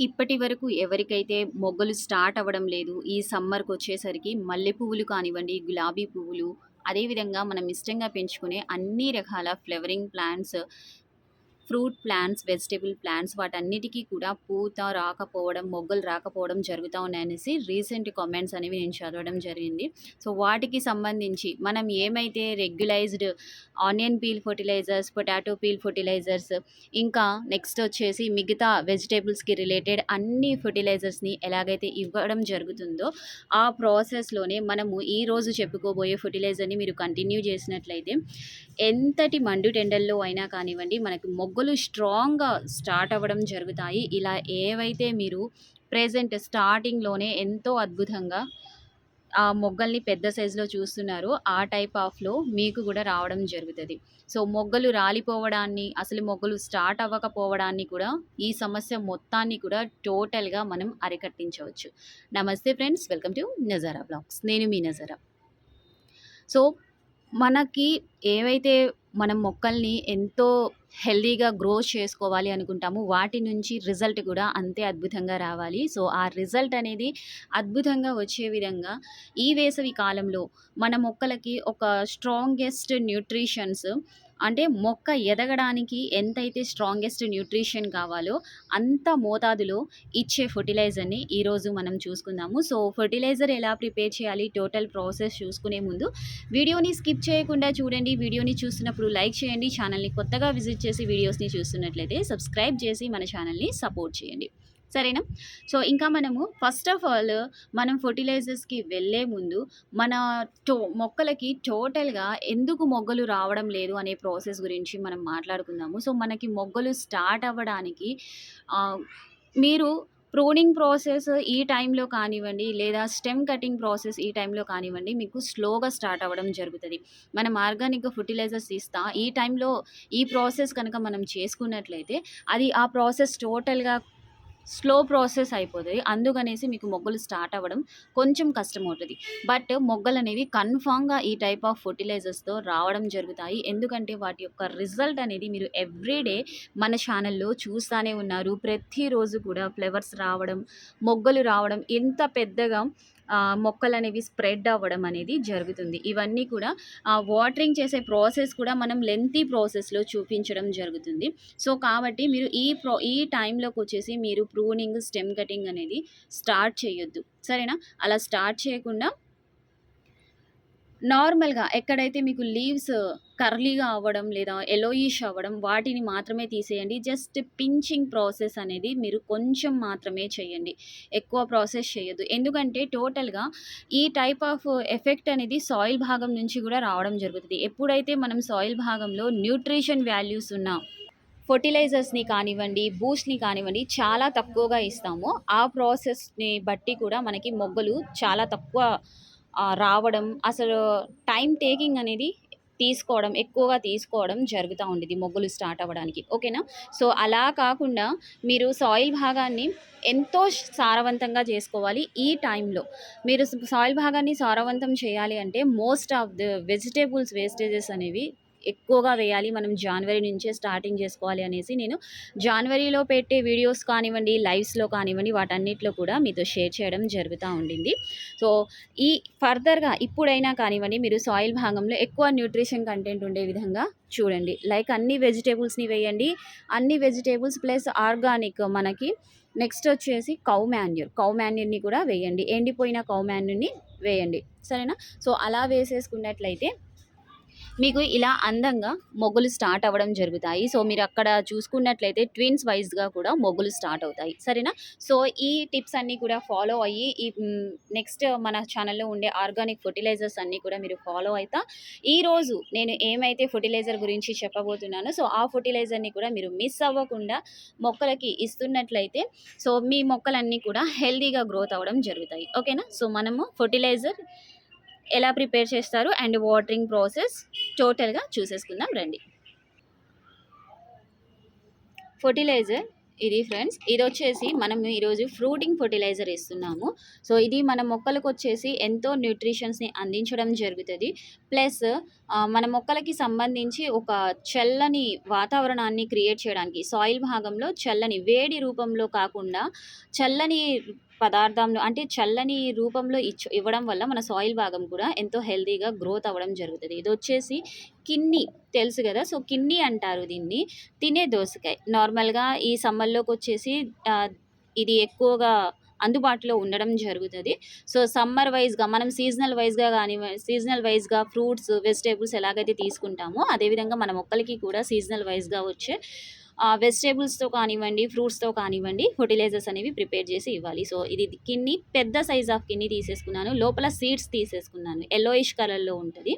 ఇప్పటి వరకు ఎవరికైతే మొగ్గలు స్టార్ట్ అవ్వడం లేదు, ఈ సమ్మర్‌కొచ్చేసరికి మల్లె పువ్వులు కానివ్వండి, గులాబీ పువ్వులు, అదేవిధంగా మనం ఇష్టంగా పెంచుకునే అన్ని రకాల flowering plants, fruit plants, vegetable plants వాటన్నిటికీ కూడా పూత రాకపోవడం, మొగ్గలు రాకపోవడం జరుగుతూ ఉన్నాయనేసి రీసెంట్ కామెంట్స్ అనేవి నేను చదవడం జరిగింది. సో, వాటికి సంబంధించి మనం ఏమైతే regularized onion peel fertilizers, potato peel fertilizers ఇంకా నెక్స్ట్ వచ్చేసి మిగతా వెజిటేబుల్స్కి రిలేటెడ్ అన్ని ఫెర్టిలైజర్స్‌ని ఎలాగైతే ఇవ్వడం జరుగుతుందో, ఆ ప్రాసెస్‌లోనే మనము ఈరోజు చెప్పుకోబోయే ఫెర్టిలైజర్‌ని మీరు కంటిన్యూ చేసినట్లయితే ఎంతటి మండుటెండల్లో అయినా కానివ్వండి, మనకు మొగ్గలు స్ట్రాంగ్‌గా స్టార్ట్ అవ్వడం జరుగుతాయి. ఇలా ఏవైతే మీరు ప్రెజెంట్ స్టార్టింగ్‌లోనే ఎంతో అద్భుతంగా ఆ మొగ్గల్ని పెద్ద సైజులో చూస్తున్నారో, ఆ టైప్ ఆఫ్‌లో మీకు కూడా రావడం జరుగుతుంది సో, మొగ్గలు రాలిపోవడాన్ని, అసలు మొగ్గలు స్టార్ట్ అవ్వకపోవడాన్ని కూడా ఈ సమస్య మొత్తాన్ని కూడా టోటల్‌గా మనం అరికట్టించవచ్చు. నమస్తే friends. Welcome to Nazara blogs నేను మీ నజారా. సో, మనకి ఏవైతే మనం మొక్కల్ని ఎంతో హెల్తీగా గ్రో చేసుకోవాలి అనుకుంటామో, వాటి నుంచి రిజల్ట్ కూడా అంతే అద్భుతంగా రావాలి. సో, ఆ రిజల్ట్ అనేది అద్భుతంగా వచ్చే విధంగా ఈ వేసవి కాలంలో మన మొక్కలకి ఒక స్ట్రాంగెస్ట్ న్యూట్రిషన్స్ అంటే మొక్క ఎదగడానికి ఎంతైతే స్ట్రాంగెస్ట్ న్యూట్రిషన్ కావాలో, అంత మోతాదులో ఇచ్చే ఫెర్టిలైజర్‌ని ఈరోజు మనం చూసుకుందాము. సో, ఫర్టిలైజర్ ఎలా ప్రిపేర్ చేయాలి, టోటల్ ప్రాసెస్ చూసుకునే ముందు వీడియోని స్కిప్ చేయకుండా చూడండి. వీడియోని చూస్తున్నప్పుడు లైక్ చేయండి. ఛానల్‌ని కొత్తగా విజిట్ చేసి వీడియోస్‌ని చూస్తున్నట్లయితే సబ్స్క్రైబ్ చేసి మన ఛానల్‌ని సపోర్ట్ చేయండి. సరేనా? సో, ఇంకా మనము ఫస్ట్ ఆఫ్ ఆల్ మనం ఫర్టిలైజర్స్కి వెళ్ళే ముందు మన టో మొక్కలకి టోటల్‌గా ఎందుకు మొగ్గలు రావడం లేదు అనే ప్రాసెస్ గురించి మనం మాట్లాడుకుందాము. సో, మనకి మొగ్గలు స్టార్ట్ అవ్వడానికి మీరు ప్రూనింగ్ ప్రాసెస్ ఈ టైంలో కానివ్వండి, లేదా స్టెమ్ కటింగ్ ప్రాసెస్ ఈ టైంలో కానివ్వండి, మీకు స్లోగా స్టార్ట్ అవ్వడం జరుగుతుంది మనం ఆర్గానిక్ ఫర్టిలైజర్స్ ఇస్తా ఈ టైంలో ఈ ప్రాసెస్ కనుక మనం చేసుకున్నట్లయితే, అది ఆ ప్రాసెస్ టోటల్‌గా స్లో ప్రాసెస్ అయిపోతుంది అందుకనేసి మీకు మొగ్గలు స్టార్ట్ అవ్వడం కొంచెం కష్టమవుతది. బట్ మొగ్గలు అనేవి కన్ఫామ్గా ఈ టైప్ ఆఫ్ ఫర్టిలైజర్స్తో రావడం జరుగుతాయి. ఎందుకంటే వాటి యొక్క రిజల్ట్ అనేది మీరు ఎవ్రీడే మన ఛానల్‌లో చూస్తానే ఉన్నారు. ప్రతిరోజు కూడా ఫ్లవర్స్ రావడం, మొగ్గలు రావడం, ఎంత పెద్దగా మొక్కలు మొక్కలనేవి స్ప్రెడ్ అవ్వడం అనేది జరుగుతుంది. ఇవన్నీ కూడా వాటరింగ్ చేసే ప్రాసెస్ కూడా మనం లెంతీ ప్రాసెస్‌లో చూపించడం జరుగుతుంది. సో, కాబట్టి మీరు ఈ ప్రో ఈ టైంలోకి వచ్చేసి మీరు ప్రూనింగ్, స్టెమ్ కటింగ్ అనేది స్టార్ట్ చేయొద్దు. సరేనా? అలా స్టార్ట్ చేయకుండా నార్మల్‌గా ఎక్కడైతే మీకు లీవ్స్ కర్లీగా అవ్వడం లేదా ఎలోయిష్ అవ్వడం వాటిని మాత్రమే తీసేయండి. జస్ట్ పించింగ్ ప్రాసెస్ అనేది మీరు కొంచెం మాత్రమే చేయండి. ఎక్కువ ప్రాసెస్ చేయొద్దు. ఎందుకంటే టోటల్‌గా ఈ టైప్ ఆఫ్ ఎఫెక్ట్ అనేది సాయిల్ భాగం నుంచి కూడా రావడం జరుగుతుంది ఎప్పుడైతే మనం సాయిల్ భాగంలో న్యూట్రిషన్ వాల్యూస్ ఉన్న ఫెర్టిలైజర్స్‌ని కానివ్వండి, బూస్ట్‌ని కానివ్వండి చాలా తక్కువగా ఇస్తామో, ఆ ప్రాసెస్‌ని బట్టి కూడా మనకి మొగ్గలు చాలా తక్కువ రావడం, అసలు టైం టేకింగ్ అనేది తీసుకోవడం, ఎక్కువగా తీసుకోవడం జరుగుతూ ఉండేది మొగ్గులు స్టార్ట్ అవ్వడానికి. ఓకేనా? సో, అలా కాకుండా మీరు సాయిల్ భాగాన్ని ఎంతో సారవంతంగా చేసుకోవాలి. ఈ టైంలో మీరు సాయిల్ భాగాన్ని సారవంతం చేయాలి అంటే most of the vegetables wastages అనేవి ఎక్కువగా వేయాలి. మనం జనవరి నుంచే స్టార్టింగ్ చేసుకోవాలి అనేసి నేను జాన్వరిలో పెట్టే వీడియోస్ కానివ్వండి, లైవ్స్‌లో కానివ్వండి వాటన్నిటిలో కూడా మీతో షేర్ చేయడం జరుగుతూ ఉండింది. సో, ఈ ఫర్దర్‌గా ఇప్పుడైనా కానివ్వండి మీరు సాయిల్ భాగంలో ఎక్కువ న్యూట్రిషన్ కంటెంట్ ఉండే విధంగా చూడండి. లైక్ అన్ని వెజిటేబుల్స్ని వేయండి. అన్ని వెజిటేబుల్స్ ప్లస్ ఆర్గానిక్ మనకి నెక్స్ట్ వచ్చేసి కౌ మాన్యూర్. కౌ మాన్యూర్‌ని కూడా వేయండి. ఎండిపోయిన కౌ మాన్యూర్‌ని వేయండి. సరేనా? సో, అలా వేసేసుకున్నట్లయితే మీకు ఇలా అందంగా మొగ్గులు స్టార్ట్ అవ్వడం జరుగుతాయి. సో, మీరు అక్కడ చూసుకున్నట్లయితే ట్విన్స్ వైస్‌గా కూడా మొగ్గులు స్టార్ట్ అవుతాయి. సరేనా? సో, ఈ టిప్స్ అన్నీ కూడా ఫాలో అయ్యి ఈ నెక్స్ట్ మన ఛానల్‌లో ఉండే ఆర్గానిక్ ఫర్టిలైజర్స్ అన్నీ కూడా మీరు ఫాలో అవుతా ఈరోజు నేను ఏమైతే ఫెర్టిలైజర్ గురించి చెప్పబోతున్నానో సో, ఆ ఫర్టిలైజర్ని కూడా మీరు మిస్ అవ్వకుండా మొక్కలకి ఇస్తున్నట్లయితే సో, మీ మొక్కలన్నీ కూడా హెల్దీగా గ్రోత్ అవ్వడం జరుగుతాయి. ఓకేనా? సో, మనము ఫర్టిలైజర్ ఎలా ప్రిపేర్ చేస్తారు అండ్ వాటరింగ్ ప్రాసెస్ టోటల్‌గా చూసేసుకుందాం రండి. ఫెర్టిలైజర్ ఇది ఫ్రెండ్స్ ఇది వచ్చేసి మనం ఈరోజు ఫ్రూటింగ్ ఫర్టిలైజర్ ఇస్తున్నాము సో ఇది మన మొక్కలకు వచ్చేసి ఎంతో న్యూట్రిషన్స్ని అందించడం జరుగుతుంది ప్లస్ మన మొక్కలకి సంబంధించి ఒక చల్లని వాతావరణాన్ని క్రియేట్ చేయడానికి సాయిల్ భాగంలో చల్లని వేడి రూపంలో కాకుండా చల్లని పదార్థంలో అంటే చల్లని రూపంలో ఇచ్చ ఇవ్వడం వల్ల మన సాయిల్ భాగం కూడా ఎంతో హెల్తీగా గ్రోత్ అవ్వడం జరుగుతుంది. ఇది వచ్చేసి కిన్ని తెలుసు కదా? సో కిన్ని అంటారు దీన్ని. తినే దోసకాయ. నార్మల్గా ఈ సమ్మర్లోకి వచ్చేసి ఇది ఎక్కువగా అందుబాటులో ఉండడం జరుగుతుంది. సో సమ్మర్ వైజ్గా మనం సీజనల్ వైజ్గా కానీ సీజనల్ వైజ్గా ఫ్రూట్స్ వెజిటేబుల్స్ ఎలాగైతే తీసుకుంటామో అదేవిధంగా మన మొక్కలకి కూడా సీజనల్ వైజ్గా వచ్చే వెజిటేబుల్స్తో కానివ్వండి ఫ్రూట్స్తో కానివ్వండి ఫర్టిలైజర్స్ అనేవి ప్రిపేర్ చేసి ఇవ్వాలి. సో ఇది కిన్ని పెద్ద సైజ్ ఆఫ్ కిన్ని తీసేసుకున్నాను. లోపల సీడ్స్ తీసేసుకున్నాను. ఎల్లోయిష్ కలర్లో ఉంటుంది.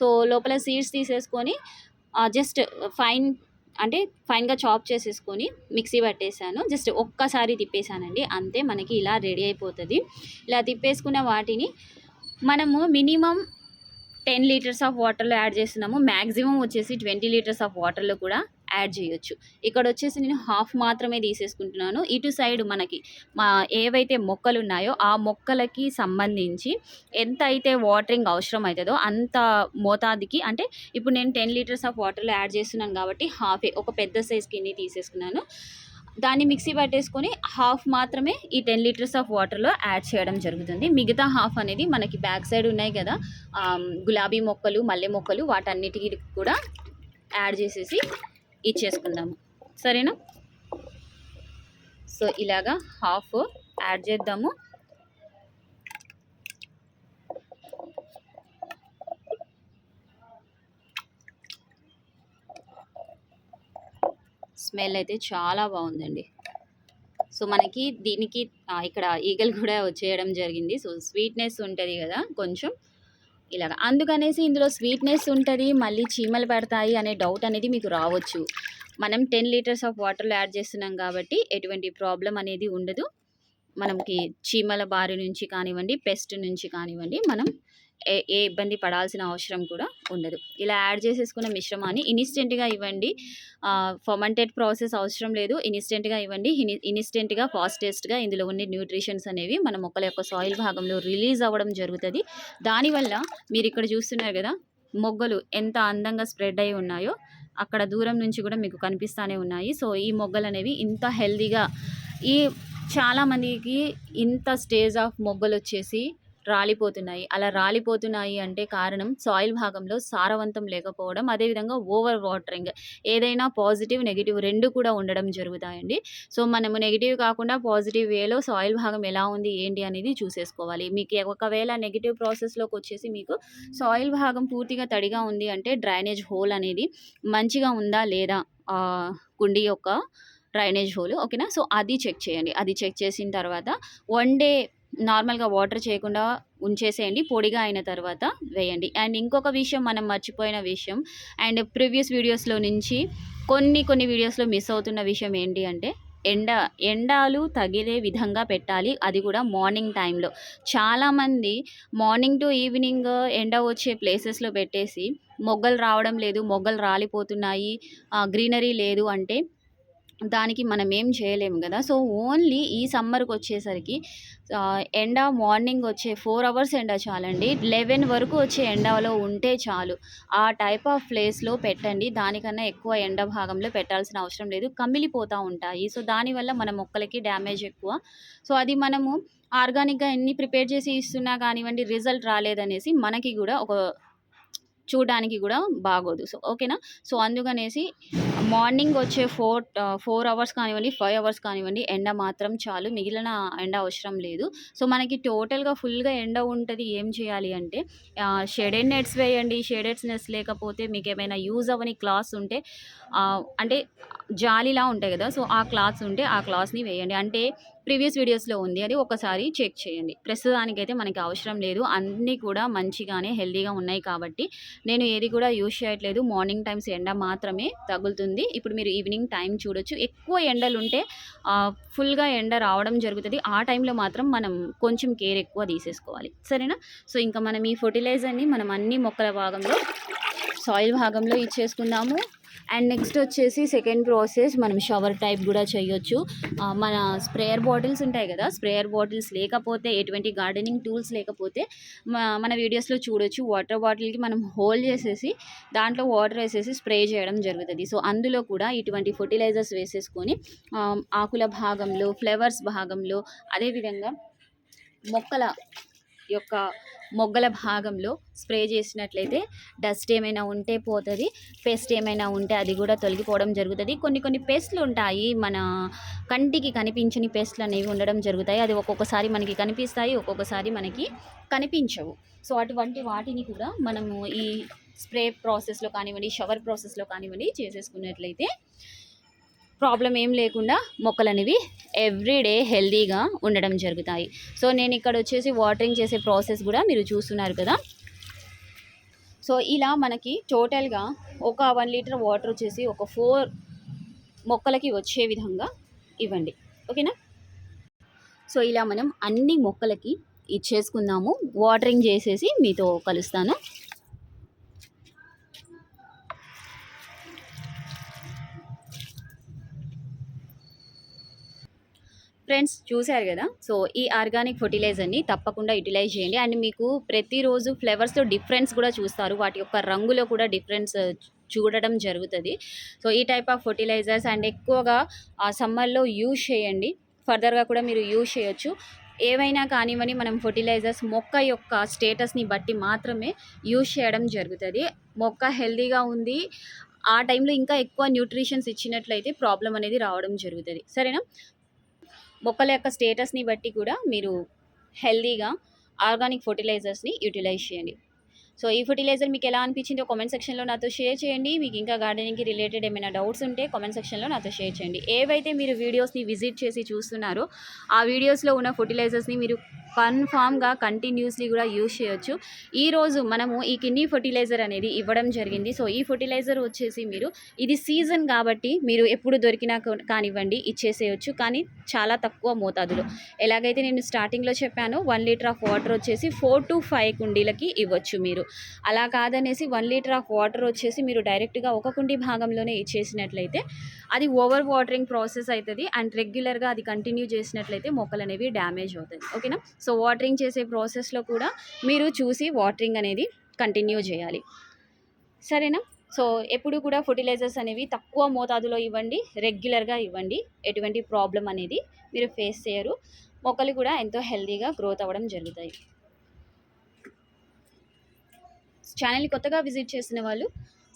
సో లోపల సీడ్స్ తీసేసుకొని జస్ట్ ఫైన్ అంటే ఫైన్గా చాప్ చేసేసుకొని మిక్సీ పట్టేసాను. జస్ట్ ఒక్కసారి తిప్పేశానండి అంతే మనకి ఇలా రెడీ అయిపోతుంది. ఇలా తిప్పేసుకున్న వాటిని మనము మినిమం టెన్ లీటర్స్ ఆఫ్ వాటర్లో యాడ్ చేస్తున్నాము. మ్యాక్సిమం వచ్చేసి ట్వంటీ లీటర్స్ ఆఫ్ వాటర్లో కూడా యాడ్ చేయొచ్చు. ఇక్కడ వచ్చేసి నేను హాఫ్ మాత్రమే తీసేసుకుంటున్నాను. ఇటు సైడ్ మనకి మా ఏవైతే మొక్కలు ఉన్నాయో ఆ మొక్కలకి సంబంధించి ఎంత అయితే వాటరింగ్ అవసరం అవుతుందో అంత మోతాదుకి అంటే ఇప్పుడు నేను టెన్ లీటర్స్ ఆఫ్ వాటర్లో యాడ్ చేస్తున్నాను కాబట్టి హాఫే ఒక పెద్ద సైజ్ కింద తీసేసుకున్నాను. దాన్ని మిక్సీ పట్టేసుకొని హాఫ్ మాత్రమే ఈ టెన్ లీటర్స్ ఆఫ్ వాటర్లో యాడ్ చేయడం జరుగుతుంది. మిగతా హాఫ్ అనేది మనకి బ్యాక్ సైడ్ ఉన్నాయి కదా గులాబీ మొక్కలు మల్లె మొక్కలు వాటన్నిటికీ కూడా యాడ్ చేసేసి ఇచ్చేసుకుందాము. సరేనా? సో ఇలాగా హాఫ్ యాడ్ చేద్దాము. స్మెల్ అయితే చాలా బాగుందండి. సో మనకి దీనికి ఇక్కడ ఈగలు కూడా వచ్చేయడం జరిగింది. సో స్వీట్నెస్ ఉంటుంది కదా కొంచెం. ఇలాగ. అందుకనేసి ఇందులో స్వీట్నెస్ ఉంటుంది మళ్ళీ చీమలు పడతాయి అనే డౌట్ అనేది మీకు రావచ్చు. మనం టెన్ లీటర్స్ ఆఫ్ వాటర్లో యాడ్ చేస్తున్నాం కాబట్టి ఎటువంటి ప్రాబ్లం అనేది ఉండదు. మనకి చీమల బారి నుంచి కానివ్వండి పెస్ట్ నుంచి కానివ్వండి మనం ఏ ఏ ఇబ్బంది పడాల్సిన అవసరం కూడా ఉండదు. ఇలా యాడ్ చేసేసుకున్న మిశ్రమాన్ని ఇన్స్టెంట్గా ఇవ్వండి. ఫర్మంటెడ్ ప్రాసెస్ అవసరం లేదు. ఇన్స్టెంట్గా ఇవ్వండి. ఇన్స్టెంట్గా ఫాస్టెస్ట్గా ఇందులో ఉండే న్యూట్రిషన్స్ అనేవి మన మొక్కల యొక్క సాయిల్ భాగంలో రిలీజ్ అవ్వడం జరుగుతుంది. దానివల్ల మీరు ఇక్కడ చూస్తున్నారు కదా మొగ్గలు ఎంత అందంగా స్ప్రెడ్ అయి ఉన్నాయో అక్కడ దూరం నుంచి కూడా మీకు కనిపిస్తూనే ఉన్నాయి. సో ఈ మొగ్గలు అనేవి ఇంత హెల్దీగా ఈ చాలామందికి ఇంత స్టేజ్ ఆఫ్ మొగ్గలు వచ్చేసి రాలిపోతున్నాయి. అలా రాలిపోతున్నాయి అంటే కారణం సాయిల్ భాగంలో సారవంతం లేకపోవడం అదేవిధంగా ఓవర్ వాటరింగ్. ఏదైనా పాజిటివ్ నెగిటివ్ రెండు కూడా ఉండడం జరుగుతాయండి. సో మనము నెగిటివ్ కాకుండా పాజిటివ్ వేలో సాయిల్ భాగం ఎలా ఉంది ఏంటి అనేది చూసేసుకోవాలి. మీకు ఒకవేళ నెగిటివ్ ప్రాసెస్లోకి వచ్చేసి మీకు సాయిల్ భాగం పూర్తిగా తడిగా ఉంది అంటే డ్రైనేజ్ హోల్ అనేది మంచిగా ఉందా లేదా కుండీ యొక్క డ్రైనేజ్ హోల్ ఓకేనా? సో అది చెక్ చేయండి. అది చెక్ చేసిన తర్వాత వన్ డే నార్మల్గా వాటర్ చేయకుండా ఉంచేసేయండి పొడిగా అయిన తర్వాత వేయండి. అండ్ ఇంకొక విషయం మనం మర్చిపోయిన విషయం అండ్ ప్రీవియస్ వీడియోస్లో నుంచి కొన్ని కొన్ని వీడియోస్లో మిస్ అవుతున్న విషయం ఏంటి అంటే ఎండ ఎండాలు తగిలే విధంగా పెట్టాలి. అది కూడా మార్నింగ్ టైంలో చాలామంది మార్నింగ్ టు ఈవినింగ్ ఎండ వచ్చే ప్లేసెస్లో పెట్టేసి మొగ్గలు రావడం లేదు మొగ్గలు రాలిపోతున్నాయి గ్రీనరీ లేదు అంటే దానికి మనం ఏం చేయలేము కదా. సో ఓన్లీ ఈ సమ్మర్కి వచ్చేసరికి ఎండ మార్నింగ్ వచ్చే ఫోర్ అవర్స్ ఎండ చాలండి. లెవెన్ వరకు వచ్చే ఎండలో ఉంటే చాలు. ఆ టైప్ ఆఫ్ ప్లేస్లో పెట్టండి. దానికన్నా ఎక్కువ ఎండ భాగంలో పెట్టాల్సిన అవసరం లేదు. కమిలిపోతూ ఉంటాయి. సో దానివల్ల మన మొక్కలకి డ్యామేజ్ ఎక్కువ. సో అది మనము ఆర్గానిక్గా ఎన్ని ప్రిపేర్ చేసి ఇస్తున్నా కానివ్వండి రిజల్ట్ రాలేదనేసి మనకి కూడా ఒక చూడడానికి కూడా బాగోదు. సో ఓకేనా? సో అందుకనేసి మార్నింగ్ వచ్చే ఫోర్ ఫోర్ అవర్స్ కానివ్వండి ఫైవ్ అవర్స్ కానివ్వండి ఎండ మాత్రం చాలు. మిగిలిన ఎండ అవసరం లేదు. సో మనకి టోటల్గా ఫుల్గా ఎండ ఉంటుంది ఏం చేయాలి అంటే షెడెడ్ నెట్స్ వేయండి. షెడెడ్ నెట్స్ లేకపోతే మీకు ఏమైనా యూజ్ అవ్వని క్లాత్స్ ఉంటే అంటే జాలీలా ఉంటాయి కదా? సో ఆ క్లాత్స్ ఉంటే ఆ క్లాత్స్ని వేయండి. అంటే ప్రీవియస్ వీడియోస్లో ఉంది. అది ఒకసారి చెక్ చేయండి. ప్రస్తుతానికైతే మనకి అవసరం లేదు. అన్నీ కూడా మంచిగానే హెల్దీగా ఉన్నాయి కాబట్టి నేను ఏది కూడా యూజ్ చేయట్లేదు. మార్నింగ్ టైమ్స్ ఎండ మాత్రమే తగులుతుంది. ఇప్పుడు మీరు ఈవినింగ్ టైం చూడొచ్చు. ఎక్కువ ఎండలు ఉంటే ఫుల్గా ఎండ రావడం జరుగుతుంది. ఆ టైంలో మాత్రం మనం కొంచెం కేర్ ఎక్కువ తీసేసుకోవాలి. సరేనా? సో ఇంకా మనం ఈ ఫర్టిలైజర్ని మనం అన్ని మొక్కల భాగంలో సాయిల్ భాగంలో ఇచ్చేసుకున్నాము అండ్ నెక్స్ట్ వచ్చేసి సెకండ్ ప్రాసెస్ మనం షవర్ టైప్ కూడా చేయొచ్చు. మన స్ప్రేయర్ బాటిల్స్ ఉంటాయి కదా స్ప్రేయర్ బాటిల్స్ లేకపోతే ఎటువంటి గార్డెనింగ్ టూల్స్ లేకపోతే మన వీడియోస్లో చూడొచ్చు. వాటర్ బాటిల్కి మనం హోల్డ్ చేసేసి దాంట్లో వాటర్ వేసేసి స్ప్రే చేయడం జరుగుతుంది. సో అందులో కూడా ఇటువంటి ఫర్టిలైజర్స్ వేసేసుకొని ఆకుల భాగంలో ఫ్లవర్స్ భాగంలో అదేవిధంగా మొక్కల యొక్క మొగ్గల భాగంలో స్ప్రే చేసినట్లయితే డస్ట్ ఏమైనా ఉంటే పోతుంది పెస్ట్ ఏమైనా ఉంటే అది కూడా తొలగిపోవడం జరుగుతుంది. కొన్ని కొన్ని పెస్ట్లు ఉంటాయి మన కంటికి కనిపించని పెస్ట్లు అనేవి ఉండడం జరుగుతాయి. అది ఒక్కొక్కసారి మనకి కనిపిస్తాయి ఒక్కొక్కసారి మనకి కనిపించవు. సో అటువంటి వాటిని కూడా మనము ఈ స్ప్రే ప్రాసెస్లో కానివ్వండి షవర్ ప్రాసెస్లో కానివ్వండి చేసేసుకున్నట్లయితే ప్రాబ్లం ఏం లేకుండా మొక్కలు అనేవి ఎవ్రీడే హెల్దీగా ఉండడం జరుగుతాయి. సో నేను ఇక్కడ వచ్చేసి వాటరింగ్ చేసే ప్రాసెస్ కూడా మీరు చూస్తున్నారు కదా. సో ఇలా మనకి టోటల్గా ఒక వన్ లీటర్ వాటర్ వచ్చేసి ఒక ఫోర్ మొక్కలకి వచ్చే విధంగా ఇవ్వండి. ఓకేనా? సో ఇలా మనం అన్ని మొక్కలకి ఇచ్చేసుకుందాము. వాటరింగ్ చేసేసి మీతో కలుస్తాను. ఫ్రెండ్స్ చూశారు కదా? సో ఈ ఆర్గానిక్ ఫర్టిలైజర్ని తప్పకుండా యూటిలైజ్ చేయండి. అండ్ మీకు ప్రతిరోజు ఫ్లేవర్స్తో డిఫరెన్స్ కూడా చూస్తారు. వాటి యొక్క రంగులో కూడా డిఫరెన్స్ చూడడం జరుగుతుంది. సో ఈ టైప్ ఆఫ్ ఫర్టిలైజర్స్ అండ్ ఎక్కువగా ఆ సమ్మర్లో యూజ్ చేయండి. ఫర్దర్గా కూడా మీరు యూజ్ చేయొచ్చు. ఏవైనా కానివ్వని మనం ఫర్టిలైజర్స్ మొక్క యొక్క స్టేటస్ని బట్టి మాత్రమే యూజ్ చేయడం జరుగుతుంది. మొక్క హెల్దీగా ఉంది. ఆ టైంలో ఇంకా ఎక్కువ న్యూట్రిషన్స్ ఇచ్చినట్లయితే ప్రాబ్లం అనేది రావడం జరుగుతుంది. సరేనా? మొక్కల యొక్క స్టేటస్ని బట్టి కూడా మీరు హెల్దీగా ఆర్గానిక్ ఫర్టిలైజర్స్ని యూటిలైజ్ చేయండి. సో ఈ ఫర్టిలైజర్ మీకు ఎలా అనిపించిందో కామెంట్ సెక్షన్లో నాతో షేర్ చేయండి. మీకు ఇంకా గార్డెనింగ్కి రిలేటెడ్ ఏమైనా డౌట్స్ ఉంటే కామెంట్ సెక్షన్లో నాతో షేర్ చేయండి. ఏవైతే మీరు వీడియోస్ని విజిట్ చేసి చూస్తున్నారో ఆ వీడియోస్లో ఉన్న ఫర్టిలైజర్స్ని మీరు కన్ఫామ్గా కంటిన్యూస్లీ కూడా యూజ్ చేయొచ్చు. ఈరోజు మనము ఈ కిన్నీ ఫర్టిలైజర్ అనేది ఇవ్వడం జరిగింది. సో ఈ ఫర్టిలైజర్ వచ్చేసి మీరు ఇది సీజన్ కాబట్టి మీరు ఎప్పుడు దొరికినా కానివ్వండి ఇచ్చేసేయచ్చు. కానీ చాలా తక్కువ మోతాదులో. ఎలాగైతే నేను స్టార్టింగ్లో చెప్పాను వన్ లీటర్ ఆఫ్ వాటర్ వచ్చేసి ఫోర్ టు ఫైవ్ కుండీలకి ఇవ్వచ్చు మీరు. అలా కాదనేసి వన్ లీటర్ ఆఫ్ వాటర్ వచ్చేసి మీరు డైరెక్ట్గా ఒక కుండీ భాగంలోనే ఇచ్చేసినట్లయితే అది ఓవర్ వాటరింగ్ ప్రాసెస్ అవుతుంది అండ్ రెగ్యులర్గా అది కంటిన్యూ చేసినట్లయితే మొక్కలు అనేవి డ్యామేజ్ అవుతాయి. ఓకేనా? సో వాటరింగ్ చేసే ప్రాసెస్లో కూడా మీరు చూసి వాటరింగ్ అనేది కంటిన్యూ చేయాలి. సరేనా? సో ఎప్పుడు కూడా ఫర్టిలైజర్స్ అనేవి తక్కువ మోతాదులో ఇవ్వండి రెగ్యులర్గా ఇవ్వండి. ఎటువంటి ప్రాబ్లం అనేది మీరు ఫేస్ చేయరు. మొక్కలు కూడా ఎంతో హెల్తీగా గ్రోత్ అవ్వడం జరుగుతాయి. ఛానల్ని కొత్తగా విజిట్ చేసిన వాళ్ళు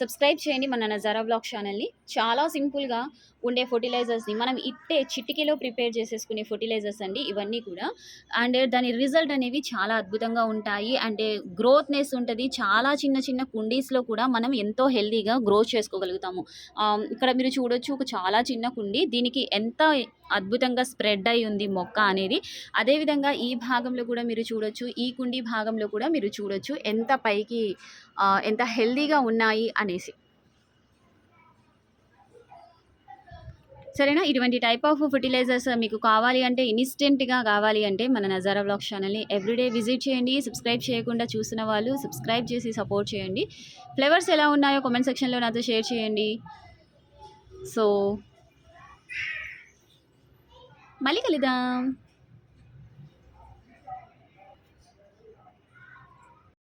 సబ్స్క్రైబ్ చేయండి మన నజారా బ్లాగ్ ఛానల్ని చాలా సింపుల్గా ఉండే ఫర్టిలైజర్స్ని మనం ఇట్టే చిటికీలో ప్రిపేర్ చేసేసుకునే ఫర్టిలైజర్స్ అండి ఇవన్నీ కూడా. అండ్ దాని రిజల్ట్ అనేవి చాలా అద్భుతంగా ఉంటాయి. అంటే గ్రోత్నెస్ ఉంటుంది. చాలా చిన్న చిన్న కుండీస్లో కూడా మనం ఎంతో హెల్తీగా గ్రో చేసుకోగలుగుతాము. ఇక్కడ మీరు చూడొచ్చు ఒక చాలా చిన్న కుండీ. దీనికి ఎంత అద్భుతంగా స్ప్రెడ్ అయి ఉంది మొక్క అనేది. అదేవిధంగా ఈ భాగంలో కూడా మీరు చూడొచ్చు. ఈ కుండీ భాగంలో కూడా మీరు చూడొచ్చు. ఎంత పైకి ఎంత హెల్దీగా ఉన్నాయి అనేసి. సరేనా? ఇటువంటి టైప్ ఆఫ్ ఫర్టిలైజర్స్ మీకు కావాలి అంటే ఇన్స్టెంట్గా కావాలి అంటే మన నజారా బ్లాగ్ ఛానల్ని ఎవ్రీడే విజిట్ చేయండి సబ్స్క్రైబ్ చేయకుండా చూసిన వాళ్ళు సబ్స్క్రైబ్ చేసి సపోర్ట్ చేయండి. ఫ్లేవర్స్ ఎలా ఉన్నాయో కామెంట్ సెక్షన్లో నాతో షేర్ చేయండి. సో మళ్ళీ కలుద్దాం.